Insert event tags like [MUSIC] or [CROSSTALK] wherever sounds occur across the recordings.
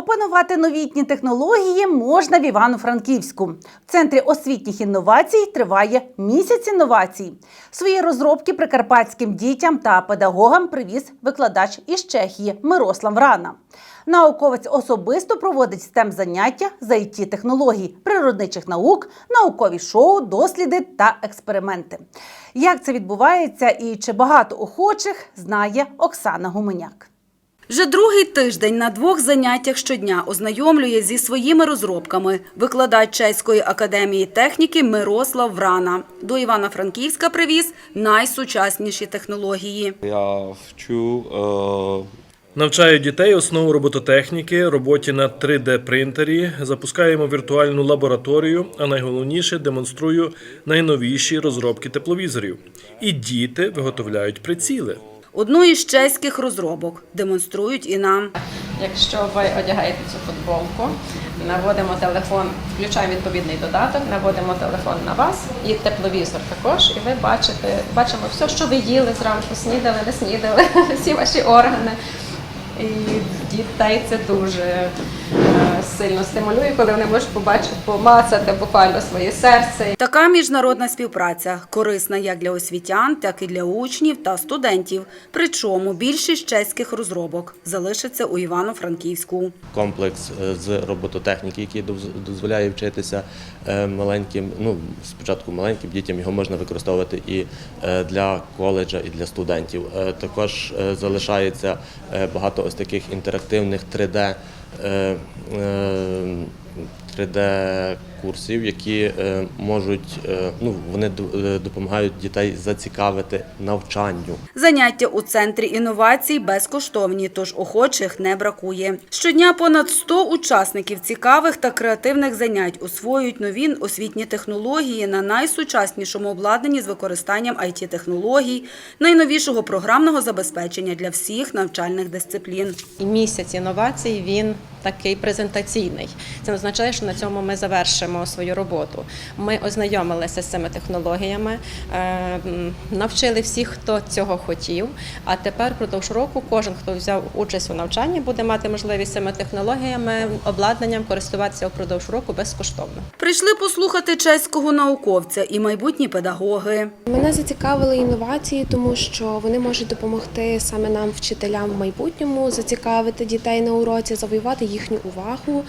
Опанувати новітні технології можна в Івано-Франківську. В центрі освітніх інновацій триває місяць інновацій. Свої розробки прикарпатським дітям та педагогам привіз викладач із Чехії Мирослав Рана. Науковець особисто проводить stem заняття з it технологій, природничих наук, наукові шоу, досліди та експерименти. Як це відбувається і чи багато охочих, знає Оксана Гуменяк. Вже другий тиждень на двох заняттях щодня ознайомлює зі своїми розробками викладач Чеської академії техніки Мирослав Врана. До Івано-Франківська привіз найсучасніші технології. Я вчу е, Навчаю дітей основу робототехніки, роботі на 3D-принтері, запускаємо віртуальну лабораторію, а найголовніше демонструю найновіші розробки тепловізорів. І діти виготовляють приціли. Одну із чеських розробок демонструють і нам. Якщо ви одягаєте цю футболку, наводимо телефон, включаємо відповідний додаток, наводимо телефон на вас і тепловізор також, і ви бачите, бачимо все, що ви їли зранку, снідали, не снідали, [LAUGHS] всі ваші органи. І дітей це дуже сильно стимулює, коли вони можуть побачити, помацати буквально своє серце. Така міжнародна співпраця корисна як для освітян, так і для учнів та студентів. Причому більшість чеських розробок залишиться у Івано-Франківську. комплекс е, з робототехніки, який доз- дозволяє вчитися е, маленьким, ну спочатку маленьким дітям його можна використовувати і е, для коледжа, і для студентів. Е, Також е, залишається е, багато ось таких інтерактивних 3D. Е, е, 3D курсів, які е, можуть е, ну вони до- е, допомагають дітей зацікавити навчанню. Заняття у центрі інновацій безкоштовні, тож охочих не бракує. Щодня понад 100 учасників цікавих та креативних занять освоюють нові освітні технології на найсучаснішому обладнанні з використанням it технологій найновішого програмного забезпечення для всіх навчальних дисциплін. І місяць інновацій він такий презентаційний. Це означає, що на цьому ми завершимо свою роботу. Ми ознайомилися з цими технологіями, е, навчили всіх, хто цього хотів. А тепер впродовж року кожен, хто взяв участь у навчанні, буде мати можливість цими технологіями, обладнанням користуватися впродовж року безкоштовно. Прийшли послухати чеського науковця і майбутні педагоги. Мене зацікавили інновації, тому що вони можуть допомогти саме нам, вчителям в майбутньому, зацікавити дітей на уроці, завоювати їхню увагу.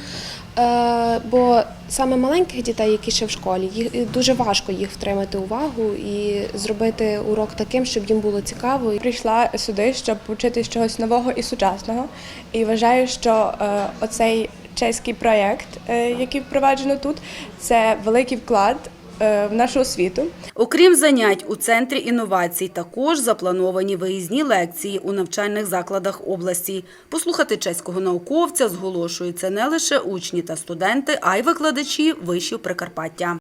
Е, Бо саме маленьких дітей, які ще в школі, їх дуже важко їх втримати увагу і зробити урок таким, щоб їм було цікаво. прийшла сюди, щоб повчитись чогось нового і сучасного. І вважаю, що е, оцей чеський проєкт, е, який впроваджено тут, це великий вклад е, в нашу освіту. Окрім занять у центрі інновацій, також заплановані виїзні лекції у навчальних закладах області. Послухати чеського науковця зголошуються не лише учні та студенти, а й викладачі вишів Прикарпаття.